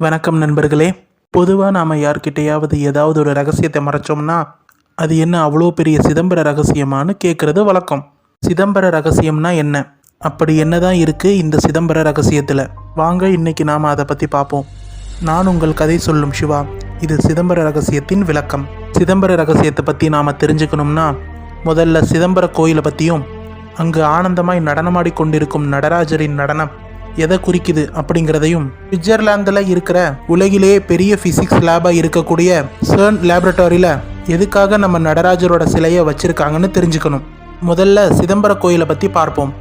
வணக்கம் நண்பர்களே. பொதுவாக நாம் யார்கிட்டையாவது ஏதாவது ஒரு ரகசியத்தை மறைச்சோம்னா அது என்ன அவ்வளோ பெரிய சிதம்பர ரகசியமான்னு கேட்குறது வழக்கம். சிதம்பர ரகசியம்னா என்ன? அப்படி என்னதான் இருக்குது இந்த சிதம்பர ரகசியத்தில்? வாங்க இன்னைக்கு நாம் அதை பற்றி பார்ப்போம். நான் உங்கள் கதை சொல்லும் சிவா. இது சிதம்பர ரகசியத்தின் விளக்கம். சிதம்பர ரகசியத்தை பற்றி நாம் தெரிஞ்சுக்கணும்னா முதல்ல சிதம்பர கோயிலை பற்றியும் அங்கு ஆனந்தமாய் நடனமாடி கொண்டிருக்கும் நடராஜரின் நடனம் எதை குறிக்குது அப்படிங்கிறதையும் சுவிட்சர்லாந்தில் இருக்கிற உலகிலேயே பெரிய ஃபிசிக்ஸ் லேபாக இருக்கக்கூடிய சர்ன் லேபரட்டரியில் எதுக்காக நம்ம நடராஜரோட சிலையை வச்சுருக்காங்கன்னு தெரிஞ்சுக்கணும். முதல்ல சிதம்பர கோயிலை பற்றி பார்ப்போம்.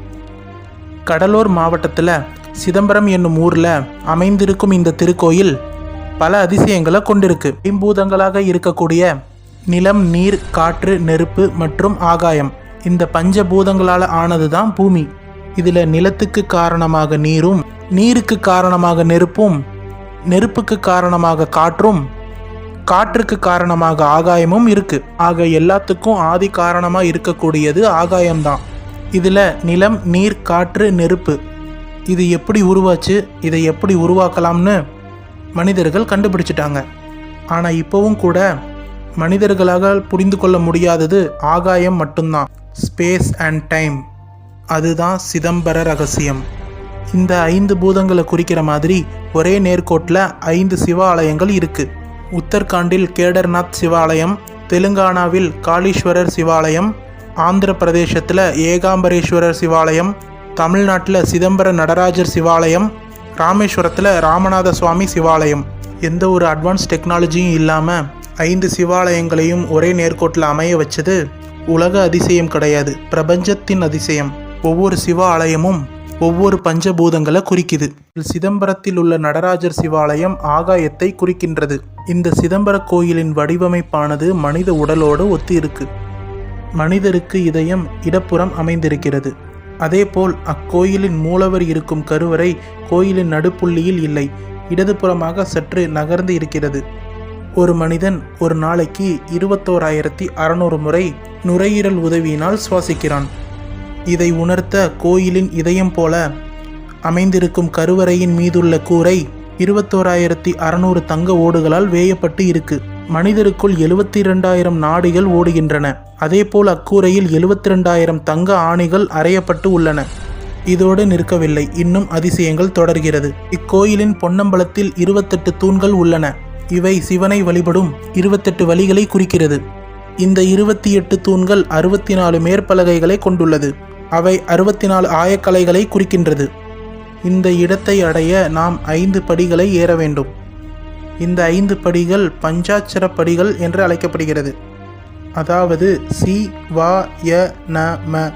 கடலூர் மாவட்டத்தில் சிதம்பரம் என்னும் ஊரில் அமைந்திருக்கும் இந்த திருக்கோயில் பல அதிசயங்களை கொண்டிருக்கு. ஐம்பூதங்களாக இருக்கக்கூடிய நிலம் நீர் காற்று நெருப்பு மற்றும் ஆகாயம். இந்த பஞ்சபூதங்களால் ஆனது தான் பூமி. இதில் நிலத்துக்கு காரணமாக நீரும் நீருக்கு காரணமாக நெருப்பும் நெருப்புக்கு காரணமாக காற்றும் காற்றுக்கு காரணமாக ஆகாயமும் இருக்குது ஆக எல்லாத்துக்கும் ஆதி காரணமாக இருக்கக்கூடியது ஆகாயம்தான். இதில் நிலம் நீர் காற்று நெருப்பு. இது எப்படி உருவாச்சு இதை எப்படி உருவாக்கலாம்னு மனிதர்கள் கண்டுபிடிச்சிட்டாங்க. ஆனால் இப்போவும் கூட மனிதர்களால் புரிந்து கொள்ள முடியாதது ஆகாயம் மட்டும்தான். ஸ்பேஸ் அண்ட் டைம் அதுதான் சிதம்பர ரகசியம். இந்த ஐந்து பூதங்களை குறிக்கிற மாதிரி ஒரே நேர்கோட்டில் ஐந்து சிவாலயங்கள் இருக்குது உத்தரகாண்டில் கேடர்நாத் சிவாலயம் தெலுங்கானாவில் காளீஸ்வரர் சிவாலயம் ஆந்திர பிரதேசத்தில் ஏகாம்பரேஸ்வரர் சிவாலயம் தமிழ்நாட்டில் சிதம்பர நடராஜர் சிவாலயம் ராமேஸ்வரத்தில் ராமநாத சுவாமி சிவாலயம். எந்த ஒரு அட்வான்ஸ் டெக்னாலஜியும் இல்லாமல் ஐந்து சிவாலயங்களையும் ஒரே நேர்கோட்டில் அமைய வச்சது உலக அதிசயம் கிடையாது பிரபஞ்சத்தின் அதிசயம். ஒவ்வொரு சிவாலயமும் ஒவ்வொரு பஞ்சபூதங்களை குறிக்குது. சிதம்பரத்தில் உள்ள நடராஜர் சிவாலயம் ஆகாயத்தை குறிக்கின்றது. இந்த சிதம்பர கோயிலின் வடிவமைப்பானது மனித உடலோடு ஒத்து இருக்கு மனிதருக்கு இதயம் இடப்புறம் அமைந்திருக்கிறது. அதேபோல் அக்கோயிலின் மூலவர் இருக்கும் கருவறை கோயிலின் நடுப்புள்ளியில் இல்லை. இடதுபுறமாக சற்று நகர்ந்து இருக்கிறது. ஒரு மனிதன் ஒரு நாளைக்கு இருபத்தோராயிரத்தி அறநூறு முறை நுரையீரல் உதவியினால் சுவாசிக்கிறான். இதை உணர்த்த கோயிலின் இதயம் போல அமைந்திருக்கும் கருவறையின் மீதுள்ள கூரை இருபத்தோராயிரத்தி அறநூறு தங்க ஓடுகளால் வேயப்பட்டு இருக்கு. மனிதருக்குள் எழுபத்தி இரண்டாயிரம் நாடிகள் ஓடுகின்றன. அதேபோல் அக்கூரையில் எழுபத்தி ரெண்டாயிரம் தங்க ஆணிகள் அறையப்பட்டு உள்ளன. இதோடு நிற்கவில்லை. இன்னும் அதிசயங்கள் தொடர்கிறது. இக்கோயிலின் பொன்னம்பலத்தில் இருபத்தெட்டு தூண்கள் உள்ளன. இவை சிவனை வழிபடும் இருபத்தெட்டு வழிகளை குறிக்கிறது. இந்த இருபத்தி எட்டு தூண்கள் அறுபத்தி நாலு மேற்பலகைகளை கொண்டுள்ளது. அவை அறுபத்தி நாலு ஆயக்கலைகளை குறிக்கின்றது. இந்த இடத்தை அடைய நாம் ஐந்து படிகளை ஏற வேண்டும். இந்த ஐந்து படிகள் பஞ்சாட்சர படிகள் என்று அழைக்கப்படுகிறது. அதாவது சி வா ய ந ம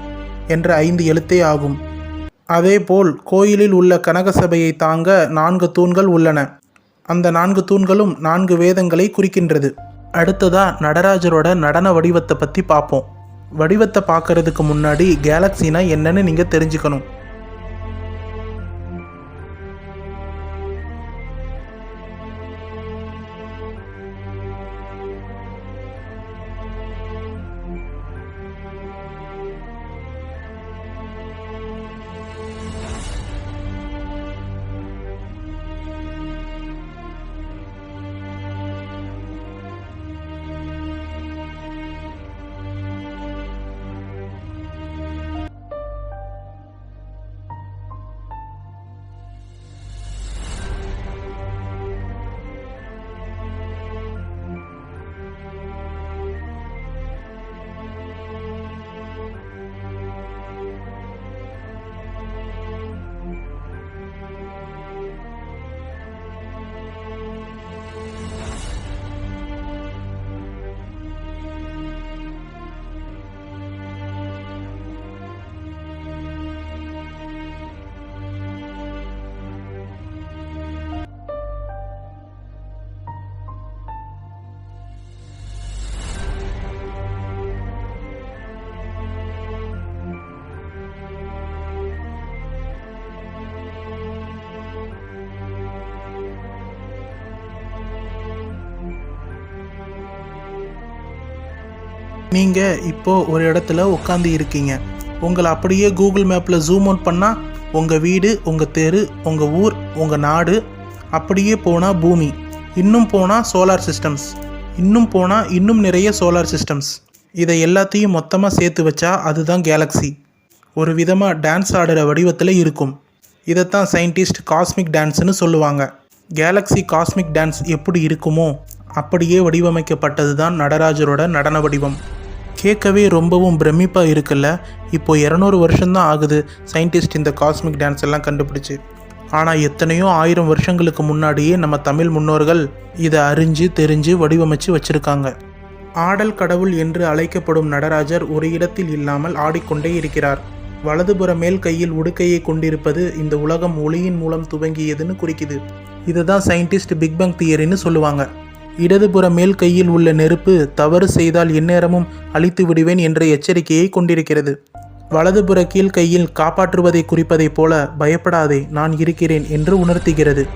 என்ற ஐந்து எழுத்தே ஆகும். அதேபோல் கோயிலில் உள்ள கனகசபையை தாங்க நான்கு தூண்கள் உள்ளன. அந்த நான்கு தூண்களும் நான்கு வேதங்களை குறிக்கின்றது. அடுத்ததாக நடராஜரோட நடன வடிவத்தை பற்றி பார்ப்போம் வடிவத்தை பார்க்கறதுக்கு முன்னாடி கேலக்ஸினா என்னன்னு நீங்கள் தெரிஞ்சுக்கணும். நீங்கள் இப்போ ஒரு இடத்துல உட்காந்து இருக்கீங்க. உங்களை அப்படியே கூகுள் மேப்பில் ஜூம் அவுட் பண்ணால் உங்கள் வீடு உங்கள் தெரு உங்கள் ஊர் உங்கள் நாடு அப்படியே போனால் பூமி. இன்னும் போனால் சோலார் சிஸ்டம்ஸ் இன்னும் போனால் இன்னும் நிறைய சோலார் சிஸ்டம்ஸ் இதை எல்லாத்தையும் மொத்தமாக சேர்த்து வச்சா அதுதான் கேலக்ஸி ஒரு விதமாக டான்ஸ் ஆடுற வடிவத்தில் இருக்கும். இதைத்தான் சயின்டிஸ்ட் காஸ்மிக் டான்ஸ்னு சொல்லுவாங்க. கேலக்ஸி காஸ்மிக் டான்ஸ் எப்படி இருக்குமோ அப்படியே வடிவமைக்கப்பட்டது தான் நடராஜரோட நடன வடிவம். கேட்கவே ரொம்பவும் பிரமிப்பாக இருக்குல்ல? இப்போ இரநூறு வருஷம்தான் ஆகுது. சயின்டிஸ்ட் இந்த காஸ்மிக் டான்ஸ் எல்லாம் கண்டுபிடிச்சு. ஆனால் எத்தனையோ ஆயிரம் வருஷங்களுக்கு முன்னாடியே நம்ம தமிழ் முன்னோர்கள் இதை அறிஞ்சு தெரிஞ்சு வடிவமைச்சு வச்சுருக்காங்க. ஆடல் கடவுள் என்று அழைக்கப்படும் நடராஜர் ஒரு இடத்தில் இல்லாமல் ஆடிக்கொண்டே இருக்கிறார். வலதுபுற மேல் கையில் உடுக்கையை கொண்டிருப்பது இந்த உலகம் ஒளியின் மூலம் துவங்கியதுன்னு குறிக்குது. இதுதான் சயின்டிஸ்ட் பிக் பங் தியரின்னு சொல்லுவாங்க. இடதுபுற மேல் கையில் உள்ள நெருப்பு தவறு செய்தால் எந்நேரமும் அழித்து விடுவேன் என்ற எச்சரிக்கையை கொண்டிருக்கிறது. வலதுபுற கீழ் கையில் காப்பாற்றுவதை குறிப்பதைப் போல பயப்படாதே நான் இருக்கிறேன் என்று உணர்த்துகிறது.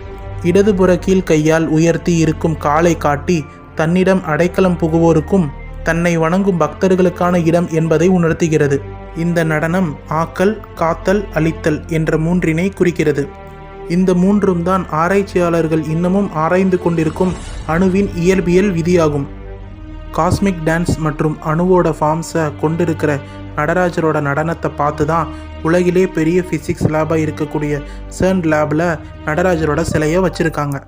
இடதுபுற கீழ் கையால் உயர்த்தி இருக்கும் காலை காட்டி தன்னிடம் அடைக்கலம் புகுவோருக்கும் தன்னை வணங்கும் பக்தர்களுக்கான இடம் என்பதை உணர்த்துகிறது. இந்த நடனம் ஆக்கல் காத்தல் அழித்தல் என்ற மூன்றினை குறிக்கிறது. இந்த மூன்றும் தான் ஆராய்ச்சியாளர்கள் இன்னமும் ஆராய்ந்து கொண்டிருக்கும் அணுவின் இயல்பியல் விதியாகும். காஸ்மிக் டான்ஸ் மற்றும் அணுவோட ஃபார்ம்ஸை கொண்டிருக்கிற நடராஜரோட நடனத்தை பார்த்து தான் உலகிலே பெரிய ஃபிசிக்ஸ் லேபாக இருக்கக்கூடிய சர்ன் லேபில் நடராஜரோட சிலையை வச்சுருக்காங்க.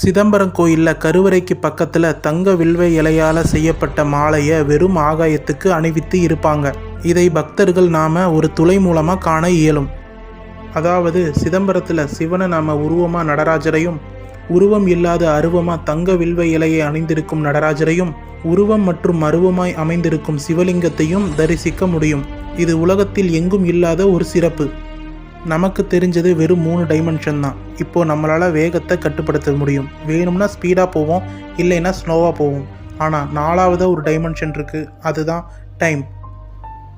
சிதம்பரம் கோயிலில் கருவறைக்கு பக்கத்தில் தங்க வில்வை இலையால் செய்யப்பட்ட மாலையை வெறும் ஆகாயத்துக்கு அணிவித்து இருப்பாங்க. இதை பக்தர்கள் நாம ஒரு துளை மூலமாக காண இயலும். அதாவது சிதம்பரத்தில் சிவனை நாம உருவமாக நடராஜரையும் உருவம் இல்லாத அருவமாக தங்க வில்வ இலையை அணிந்திருக்கும் நடராஜரையும் உருவம் மற்றும் அருவமாய் அமைந்திருக்கும் சிவலிங்கத்தையும் தரிசிக்க முடியும். இது உலகத்தில் எங்கும் இல்லாத ஒரு சிறப்பு. நமக்கு தெரிஞ்சது வெறும் மூணு டைமென்ஷன் தான். இப்போது நம்மளால் வேகத்தை கட்டுப்படுத்த முடியும். வேணும்னா ஸ்பீடாக போவோம் இல்லைன்னா ஸ்லோவாக போவோம். ஆனால் நாலாவதாக ஒரு டைமென்ஷன் இருக்குது அதுதான் டைம்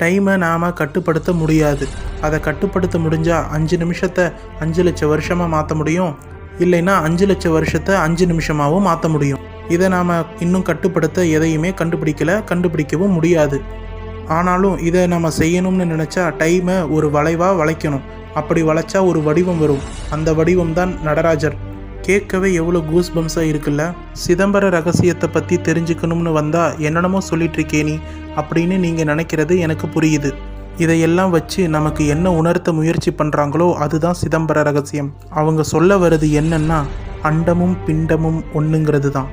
டைமை நாம் கட்டுப்படுத்த முடியாது. அதை கட்டுப்படுத்த முடிஞ்சால் அஞ்சு நிமிஷத்தை அஞ்சு லட்சம் வருஷமாக மாற்ற முடியும். இல்லைன்னா அஞ்சு லட்சம் வருஷத்தை அஞ்சு நிமிஷமாகவும் மாற்ற முடியும். இதை நாம் இன்னும் கட்டுப்படுத்த எதையுமே கண்டுபிடிக்கல கண்டுபிடிக்கவும் முடியாது. ஆனாலும் இதை நம்ம செய்யணும்னு நினச்சா டைமை ஒரு வளைவாக வளைக்கணும். அப்படி வளைச்சா ஒரு வடிவம் வரும். அந்த வடிவம் தான் நடராஜர். கேட்கவே எவ்வளோ கூஸ் பம்ஸாக இருக்குல்ல? சிதம்பர ரகசியத்தை பற்றி தெரிஞ்சுக்கணும்னு வந்தால் என்னென்னமோ சொல்லிட்டு இருக்கே நீ. அப்படின்னு நீங்கள் நினைக்கிறது எனக்கு புரியுது. இதையெல்லாம் வச்சு நமக்கு என்ன உணர்த்த முயற்சி பண்ணுறாங்களோ அதுதான் சிதம்பர ரகசியம். அவங்க சொல்ல வர்றது என்னன்னா அண்டமும் பிண்டமும் ஒன்றுங்கிறது தான்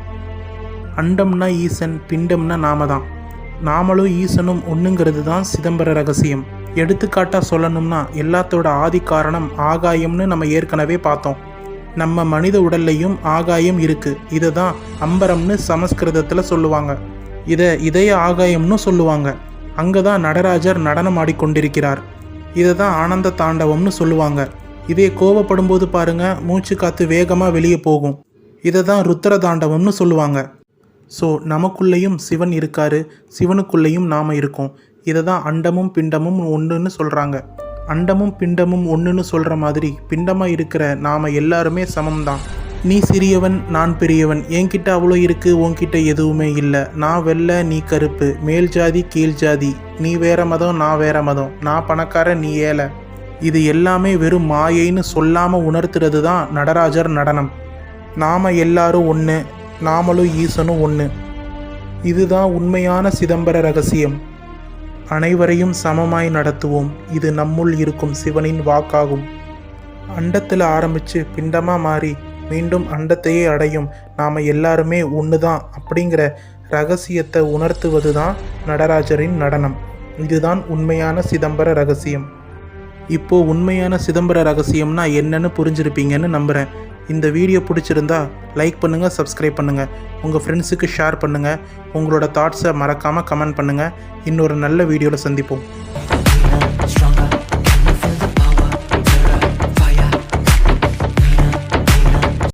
அண்டம்னா ஈசன் பிண்டம்னா நாம தான் நாமளும் ஈசனும் ஒன்றுங்கிறது தான் சிதம்பர ரகசியம். எடுத்துக்காட்டாக சொல்லணும்னா எல்லாத்தோட ஆதி காரணம் ஆகாயம்னு நம்ம ஏற்கனவே பார்த்தோம். நம்ம மனித உடல்லையும் ஆகாயம் இருக்கு. இதை தான் அம்பரம்னு சமஸ்கிருதத்தில் சொல்லுவாங்க. இதை இதய ஆகாயம்னு சொல்லுவாங்க. அங்கே தான் நடராஜர் நடனம் ஆடிக்கொண்டிருக்கிறார். இதை தான் ஆனந்த தாண்டவம்னு சொல்லுவாங்க. இதே கோவப்படும்போது பாருங்க மூச்சு காத்து வேகமாக வெளியே போகும். இதை தான் ருத்ர தாண்டவம்னு சொல்லுவாங்க. ஸோ நமக்குள்ளேயும் சிவன் இருக்காரு. சிவனுக்குள்ளேயும் நாம் இருக்கோம். இதை தான் அண்டமும் பிண்டமும் ஒன்றுன்னு சொல்கிறாங்க அண்டமும் பிண்டமும் ஒன்றுன்னு சொல்கிற மாதிரி பிண்டமாக இருக்கிற நாம் எல்லாருமே சமம்தான். நீ சிறியவன் நான் பெரியவன். என்கிட்ட அவ்வளோ இருக்கு உன்கிட்ட எதுவுமே இல்லை. நான் வெள்ளை நீ கருப்பு. மேல் ஜாதி கீழ் ஜாதி. நீ வேற மதம் நான் வேற மதம். நான் பணக்காரன் நீ ஏழை. இது எல்லாமே வெறும் மாயைன்னு சொல்லாமல் உணர்த்துறது தான் நடராஜர் நடனம். நாம எல்லாரும் ஒன்று நாமளும் ஈசனும் ஒன்று இதுதான் உண்மையான சிதம்பர ரகசியம். அனைவரையும் சமமாய் நடத்துவோம். இது நம்முள் இருக்கும் சிவனின் வாக்காகும். அண்டத்தில் ஆரம்பித்து பிண்டமாக மாறி மீண்டும் அண்டத்தையே அடையும். நாம் எல்லாருமே ஒன்று தான் அப்படிங்கிற ரகசியத்தை உணர்த்துவது தான் நடராஜரின் நடனம். இதுதான் உண்மையான சிதம்பர ரகசியம். இப்போ உண்மையான சிதம்பர ரகசியம்னா என்னன்னு புரிஞ்சிருப்பீங்கன்னு நம்புகிறேன் இந்த வீடியோ பிடிச்சிருந்தா லைக் பண்ணுங்கள் சப்ஸ்கிரைப் பண்ணுங்கள் உங்கள் ஃப்ரெண்ட்ஸுக்கு ஷேர் பண்ணுங்கள் உங்களோட தாட்ஸை மறக்காமல் கமெண்ட் பண்ணுங்கள் இன்னொரு நல்ல வீடியோவில் சந்திப்போம்.